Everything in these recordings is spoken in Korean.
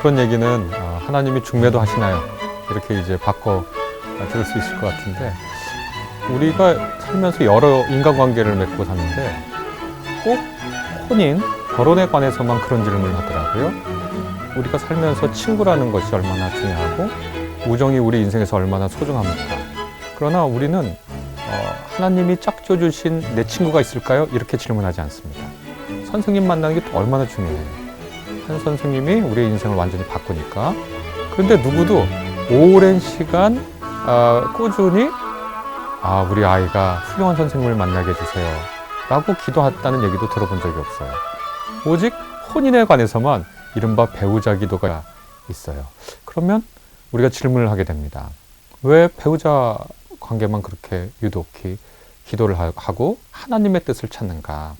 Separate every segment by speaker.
Speaker 1: 그런 얘기는 어, 하나님이 중매도 하시나요? 이렇게 이제 바꿔 들을 수 있을 것 같은데 우리가 살면서 여러 인간관계를 맺고 사는데 꼭 혼인, 결혼에 관해서만 그런 질문을 하더라고요. 우리가 살면서 친구라는 것이 얼마나 중요하고 우정이 우리 인생에서 얼마나 소중합니까? 그러나 우리는 어, 하나님이 짝져 주신 내 친구가 있을까요? 이렇게 질문하지 않습니다. 선생님 만나는 게 또 얼마나 중요해요. 한 선생님이 우리의 인생을 완전히 바꾸니까. 그런데 누구도 오랜 시간 아, 꾸준히 아, 우리 아이가 훌륭한 선생님을 만나게 해주세요. 라고 기도했다는 얘기도 들어본 적이 없어요. 오직 혼인에 관해서만 이른바 배우자 기도가 있어요. 그러면 우리가 질문을 하게 됩니다. 왜 배우자 관계만 그렇게 유독히 기도를 하- 하고 하나님의 뜻을 찾는가?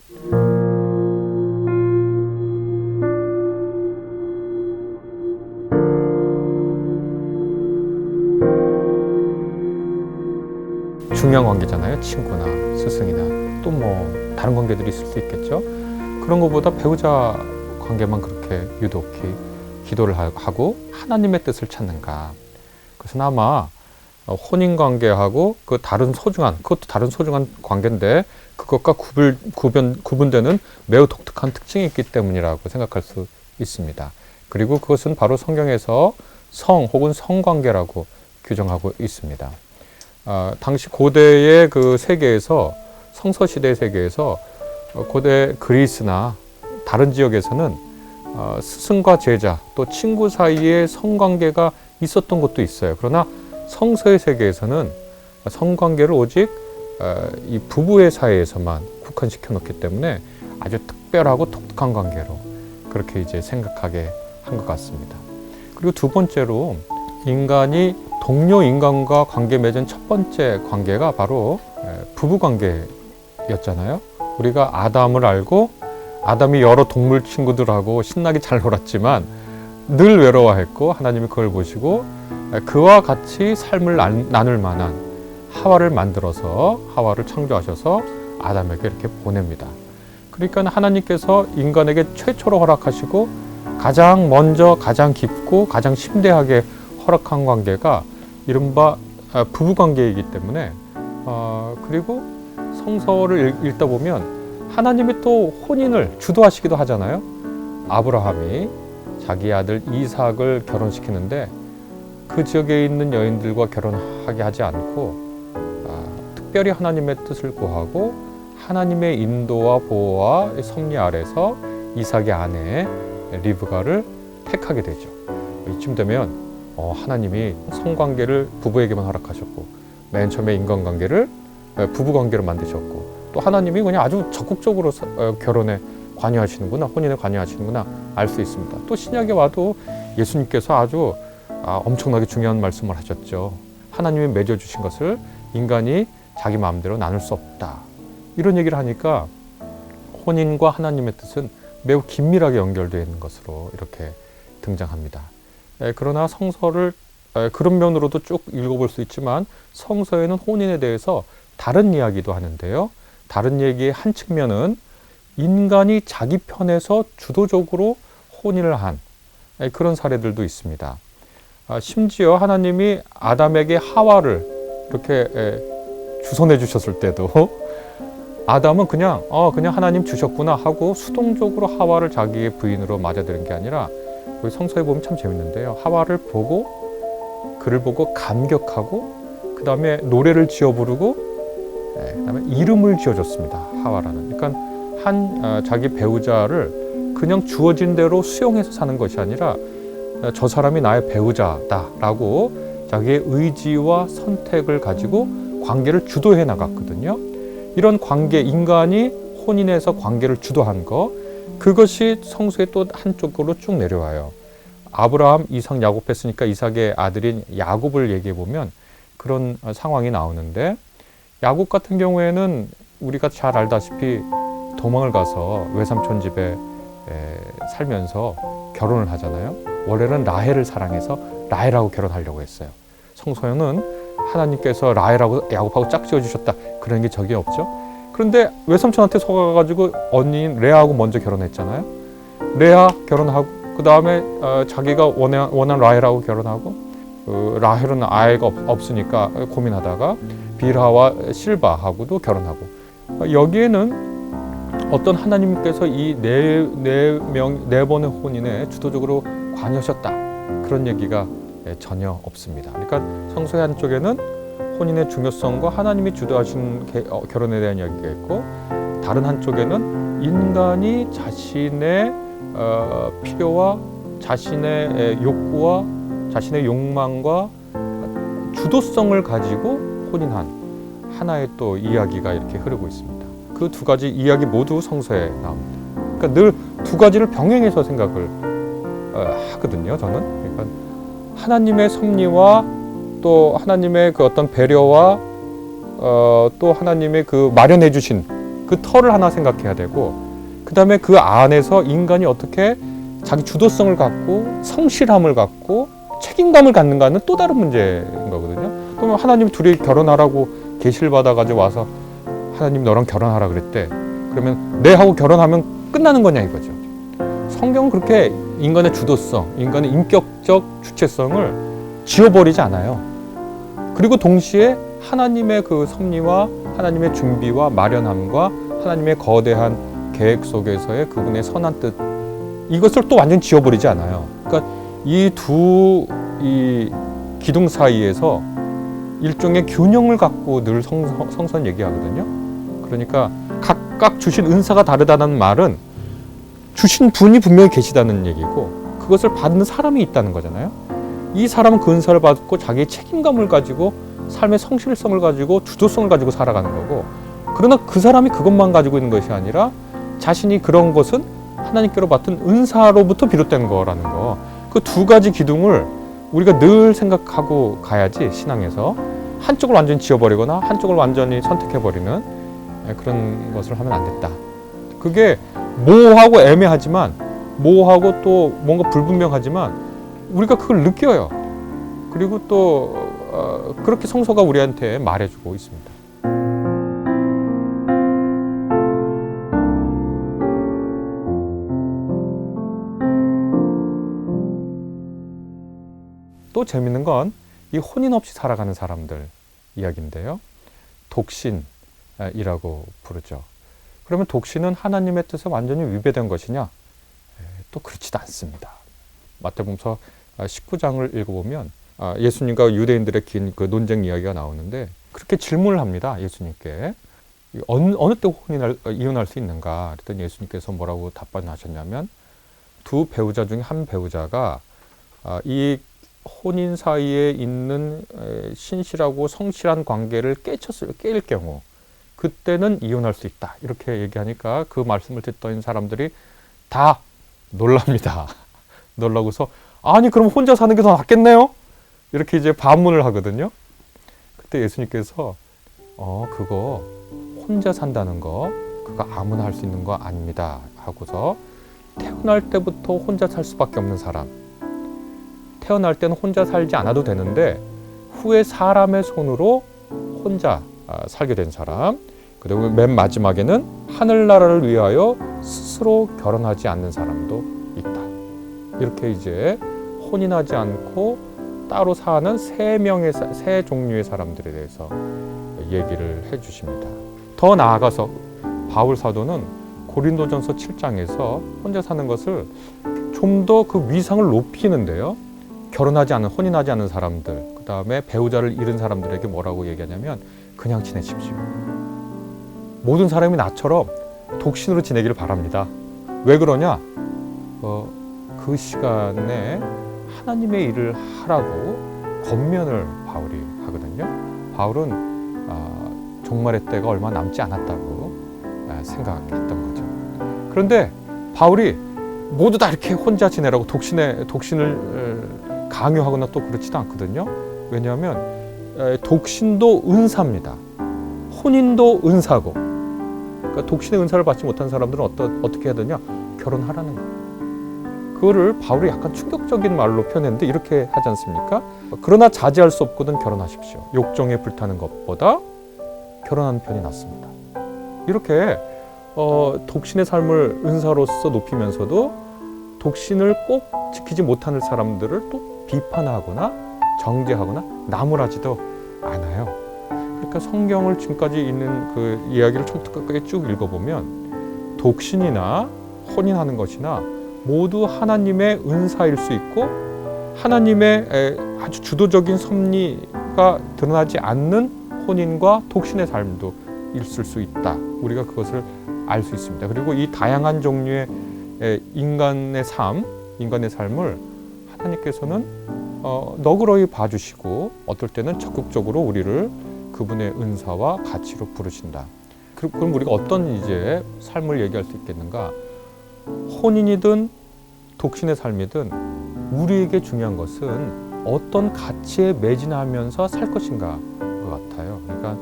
Speaker 1: 중요한 관계잖아요. 친구나 스승이나 또 뭐 다른 관계들이 있을 수 있겠죠. 그런 것보다 배우자 관계만 그렇게 유독히 기도를 하- 하고 하나님의 뜻을 찾는가. 그것은 아마 어, 혼인 관계하고 그 다른 소중한 그것도 다른 소중한 관계인데 그것과 구분 구분 구분되는 매우 독특한 특징이 있기 때문이라고 생각할 수 있습니다. 그리고 그것은 바로 성경에서 성 혹은 성관계라고 규정하고 있습니다. 아, 당시 고대의 그 세계에서 성서 시대 세계에서 어, 고대 그리스나 다른 지역에서는 어, 스승과 제자 또 친구 사이에 성관계가 있었던 것도 있어요. 그러나 성서의 세계에서는 성관계를 오직 어, 이 부부의 사이에서만 국한시켜 놓기 때문에 아주 특별하고 독특한 관계로 그렇게 이제 생각하게 한 것 같습니다. 그리고 두 번째로 인간이 동료 인간과 관계 맺은 첫 번째 관계가 바로 에, 부부 관계였잖아요. 우리가 아담을 알고 아담이 여러 동물 친구들하고 신나게 잘 놀았지만 늘 외로워했고 하나님이 그걸 보시고 에, 그와 같이 삶을 난- 나눌 만한 하와를 만들어서 하와를 창조하셔서 아담에게 이렇게 보냅니다. 그러니까 하나님께서 인간에게 최초로 허락하시고 가장 먼저 가장 깊고 가장 심대하게 허락한 관계가 이른바 아, 부부 관계이기 때문에 어, 그리고 성서를 읽- 읽다 보면 하나님이 또 혼인을 주도하시기도 하잖아요. 아브라함이 자기 아들 이삭을 결혼시키는데 그 지역에 있는 여인들과 결혼하게 하지 않고 아, 특별히 하나님의 뜻을 구하고 하나님의 인도와 보호와 섭리 아래서 이삭의 아내 리브가를 택하게 되죠. 이쯤 되면 어, 하나님이 성관계를 부부에게만 허락하셨고 맨 처음에 인간관계를 에, 부부관계로 만드셨고 또 하나님이 그냥 아주 적극적으로 서- 어, 결혼에 관여하시는구나 혼인에 관여하시는구나 알 수 있습니다. 또 신약에 와도 예수님께서 아주 아, 엄청나게 중요한 말씀을 하셨죠. 하나님이 맺어주신 것을 인간이 자기 마음대로 나눌 수 없다. 이런 얘기를 하니까 혼인과 하나님의 뜻은 매우 긴밀하게 연결되어 있는 것으로 이렇게 등장합니다. 에, 그러나 성서를 에, 그런 면으로도 쭉 읽어볼 수 있지만 성서에는 혼인에 대해서 다른 이야기도 하는데요. 다른 얘기의 한 측면은 인간이 자기 편에서 주도적으로 혼인을 한 에, 그런 사례들도 있습니다. 아, 심지어 하나님이 아담에게 하와를 이렇게 에, 주선해 주셨을 때도 아담은 그냥 어 그냥 하나님 주셨구나 하고 수동적으로 하와를 자기의 부인으로 맞아들인 게 아니라 우리 성서에 보면 참 재밌는데요. 하와를 보고 그를 보고 감격하고 그 다음에 노래를 지어 부르고 예, 그다음에 이름을 지어줬습니다. 하와라는. 그러니까 한 어, 자기 배우자를 그냥 주어진 대로 수용해서 사는 것이 아니라 어, 저 사람이 나의 배우자다라고 자기의 의지와 선택을 가지고 관계를 주도해 나갔거든요. 이런 관계 인간이 혼인해서 관계를 주도한 거 그것이 성서의 또 한쪽으로 쭉 내려와요. 아브라함, 이삭, 야곱 했으니까 이삭의 아들인 야곱을 얘기해 보면 그런 어, 상황이 나오는데 야곱 같은 경우에는 우리가 잘 알다시피 도망을 가서 외삼촌 집에 에, 살면서 결혼을 하잖아요. 원래는 라헬을 사랑해서 라헬하고 결혼하려고 했어요. 성서에는 하나님께서 라헬하고 야곱하고 짝지어 주셨다 그런 게 적이 없죠. 그런데 외삼촌한테 속아가지고 언니인 레아하고 먼저 결혼했잖아요. 레아 결혼하고 그 다음에 어, 자기가 원한, 원한 라헬하고 결혼하고 그 라헬은 아이가 없, 없으니까 고민하다가 빌하와 실바하고도 결혼하고 어, 여기에는 어떤 하나님께서 이 네 네 명 네 번의 혼인에 주도적으로 관여하셨다 그런 얘기가 예, 전혀 없습니다. 그러니까 성서의 한쪽에는 혼인의 중요성과 하나님이 주도하신 개- 어, 결혼에 대한 이야기가 있고 다른 한쪽에는 인간이 자신의 어, 필요와 자신의 에, 욕구와 자신의 욕망과 주도성을 가지고 혼인한 하나의 또 이야기가 이렇게 흐르고 있습니다. 그 두 가지 이야기 모두 성서에 나옵니다. 그러니까 늘 두 가지를 병행해서 생각을 어, 하거든요. 저는 그러니까 하나님의 섭리와 또 하나님의 그 어떤 배려와 어, 또 하나님의 그 마련해 주신 그 터를 하나 생각해야 되고 그 다음에 그 안에서 인간이 어떻게 자기 주도성을 갖고 성실함을 갖고 책임감을 갖는가는 또 다른 문제인 거거든요. 그러면 하나님 둘이 결혼하라고 계시를 받아가지고 와서 하나님 너랑 결혼하라 그랬대. 그러면 내 하고 결혼하면 끝나는 거냐 이거죠. 성경은 그렇게 인간의 주도성, 인간의 인격적 주체성을 지워버리지 않아요. 그리고 동시에 하나님의 그 섭리와 하나님의 준비와 마련함과 하나님의 거대한 계획 속에서의 그분의 선한 뜻 이것을 또 완전 지워버리지 않아요. 그러니까 이 두이 기둥 사이에서 일종의 균형을 갖고 늘 성, 성선 얘기하거든요. 그러니까 각각 주신 은사가 다르다는 말은 주신 분이 분명히 계시다는 얘기고 그것을 받는 사람이 있다는 거잖아요. 이 사람은 그 은사를 받고 자기의 책임감을 가지고 삶의 성실성을 가지고 주도성을 가지고 살아가는 거고 그러나 그 사람이 그것만 가지고 있는 것이 아니라 자신이 그런 것은 하나님께로 받은 은사로부터 비롯된 거라는 거. 그 두 가지 기둥을 우리가 늘 생각하고 가야지 신앙에서 한쪽을 완전히 지워버리거나 한쪽을 완전히 선택해버리는 예, 그런 것을 하면 안 됐다. 그게 모호하고 애매하지만 모호하고 또 뭔가 불분명하지만 우리가 그걸 느껴요. 그리고 또 어, 그렇게 성서가 우리한테 말해주고 있습니다. 또 재밌는 건 이 혼인 없이 살아가는 사람들 이야기인데요. 독신이라고 부르죠. 그러면 독신은 하나님의 뜻에 완전히 위배된 것이냐? 에, 또 그렇지도 않습니다. 마태복음서 19장을 읽어보면 아, 예수님과 유대인들의 긴 그 논쟁 이야기가 나오는데 그렇게 질문을 합니다. 예수님께 이 어느, 어느 때 혼인할, 어, 이혼할 수 있는가? 그랬더니 예수님께서 뭐라고 답변하셨냐면 두 배우자 중에 한 배우자가 아, 이 혼인 사이에 있는 에, 신실하고 성실한 관계를 깨쳤을 깨일 경우 그때는 이혼할 수 있다 이렇게 얘기하니까 그 말씀을 듣던 사람들이 다 놀랍니다. 놀라고서 아니 그럼 혼자 사는 게 더 낫겠네요. 이렇게 이제 반문을 하거든요. 그때 예수님께서 어 그거 혼자 산다는 거 그거 아무나 할 수 있는 거 아닙니다 하고서 태어날 때부터 혼자 살 수밖에 없는 사람 태어날 때는 혼자 살지 않아도 되는데 후에 사람의 손으로 혼자 아, 살게 된 사람 그리고 맨 마지막에는 하늘나라를 위하여 스스로 결혼하지 않는 사람도. 이렇게 이제 혼인하지 않고 따로 사는 세 명의 사- 세 종류의 사람들에 대해서 얘기를 해 주십니다. 더 나아가서 바울 사도는 고린도전서 7장에서 혼자 사는 것을 좀 더 그 위상을 높이는데요. 결혼하지 않은 혼인하지 않은 사람들, 그 다음에 배우자를 잃은 사람들에게 뭐라고 얘기하냐면 그냥 지내십시오. 모든 사람이 나처럼 독신으로 지내기를 바랍니다. 왜 그러냐? 어, 그 시간에 하나님의 일을 하라고 권면을 바울이 하거든요. 바울은 아, 종말의 때가 얼마 남지 않았다고 아, 생각했던 거죠. 그런데 바울이 모두 다 이렇게 혼자 지내라고 독신의 독신을 어, 강요하거나 또 그렇지도 않거든요. 왜냐하면 에, 독신도 은사입니다. 혼인도 은사고. 그러니까 독신의 은사를 받지 못한 사람들은 어떠, 어떻게 해야 되냐? 결혼하라는 거예요. 그거를 바울이 약간 충격적인 말로 표현했는데 이렇게 하지 않습니까? 그러나 자제할 수 없거든 결혼하십시오. 욕정에 불타는 것보다 결혼하는 편이 낫습니다. 이렇게 어, 독신의 삶을 은사로서 높이면서도 독신을 꼭 지키지 못하는 사람들을 또 비판하거나 정죄하거나 나무라지도 않아요. 그러니까 성경을 지금까지 있는 그 이야기를 처음부터 끝까지 쭉 읽어보면 독신이나 혼인하는 것이나 모두 하나님의 은사일 수 있고 하나님의 에, 아주 주도적인 섭리가 드러나지 않는 혼인과 독신의 삶도 있을 수 있다. 우리가 그것을 알 수 있습니다. 그리고 이 다양한 종류의 에, 인간의 삶, 인간의 삶을 하나님께서는 어, 너그러이 봐주시고 어떨 때는 적극적으로 우리를 그분의 은사와 가치로 부르신다. 그- 그럼 우리가 어떤 이제 삶을 얘기할 수 있겠는가? 혼인이든 독신의 삶이든 우리에게 중요한 것은 어떤 가치에 매진하면서 살 것인가 것 같아요. 그러니까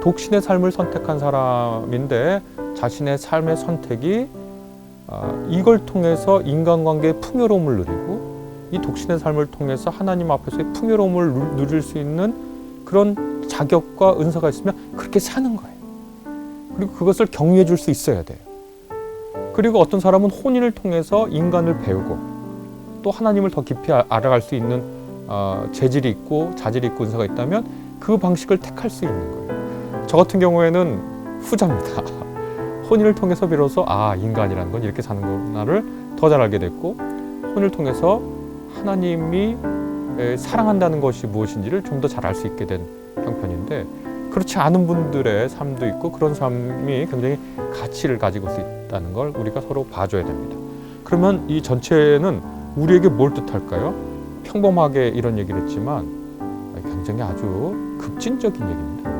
Speaker 1: 독신의 삶을 선택한 사람인데 자신의 삶의 선택이 아, 이걸 통해서 인간관계의 풍요로움을 누리고 이 독신의 삶을 통해서 하나님 앞에서의 풍요로움을 누- 누릴 수 있는 그런 자격과 은사가 있으면 그렇게 사는 거예요. 그리고 그것을 경유해 줄 수 있어야 돼요. 그리고 어떤 사람은 혼인을 통해서 인간을 배우고 또 하나님을 더 깊이 아- 알아갈 수 있는 어, 재질이 있고 자질이 있고 은사가 있다면 그 방식을 택할 수 있는 거예요. 저 같은 경우에는 후자입니다. 혼인을 통해서 비로소 아 인간이라는 건 이렇게 사는구나를 더 잘 알게 됐고 혼인을 통해서 하나님이 에, 사랑한다는 것이 무엇인지를 좀 더 잘 알 수 있게 된 형편인데 그렇지 않은 분들의 삶도 있고 그런 삶이 굉장히 가치를 가지고 수 있다는 걸 우리가 서로 봐줘야 됩니다. 그러면 이 전체는 우리에게 뭘 뜻할까요? 평범하게 이런 얘기를 했지만 굉장히 아주 급진적인 얘기입니다.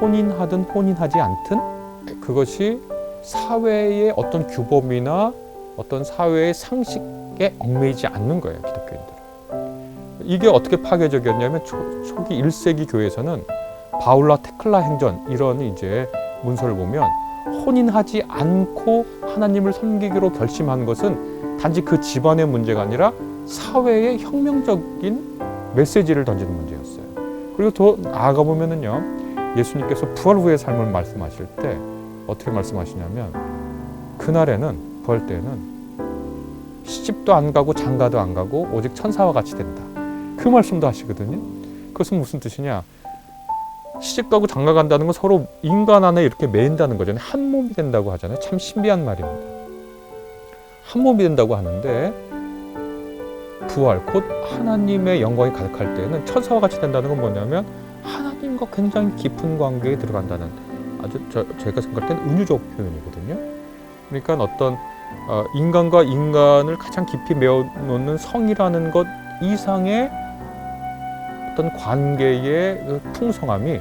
Speaker 1: 혼인하든 혼인하지 않든 그것이 사회의 어떤 규범이나 어떤 사회의 상식에 얽매이지 않는 거예요, 기독교인들은. 이게 어떻게 파괴적이었냐면 초, 초기 1세기 교회에서는 바울라 테클라 행전 이런 이제 문서를 보면 혼인하지 않고 하나님을 섬기기로 결심한 것은 단지 그 집안의 문제가 아니라 사회의 혁명적인 메시지를 던지는 문제였어요. 그리고 더 나아가 보면은요, 예수님께서 부활 후의 삶을 말씀하실 때 어떻게 말씀하시냐면 그날에는 부활 때에는 시집도 안 가고 장가도 안 가고 오직 천사와 같이 된다. 그 말씀도 하시거든요. 그것은 무슨 뜻이냐? 시집 가고 장가 간다는 건 서로 인간 안에 이렇게 매인다는 거잖아요. 한 몸이 된다고 하잖아요. 참 신비한 말입니다. 한 몸이 된다고 하는데 부활 곧 하나님의 영광이 가득할 때는 천사와 같이 된다는 건 뭐냐면 하나님과 굉장히 깊은 관계에 들어간다는 아주 저, 제가 생각할 땐 은유적 표현이거든요. 그러니까 어떤 어, 인간과 인간을 가장 깊이 메어놓는 성이라는 것 이상의 어떤 관계의 그 풍성함이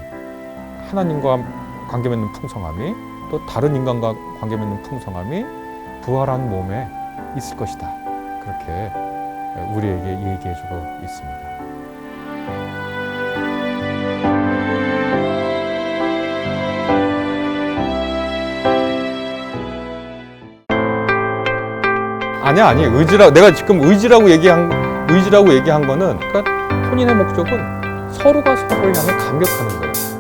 Speaker 1: 하나님과 관계 맺는 풍성함이 또 다른 인간과 관계 맺는 풍성함이 부활한 몸에 있을 것이다. 그렇게 우리에게 얘기해주고 있습니다. 아니야 아니 의지라 내가 지금 의지라고 얘기한 의지라고 얘기한 거는 그러니까 혼인의 목적은 서로가 서로를 향해 감격하는 거예요.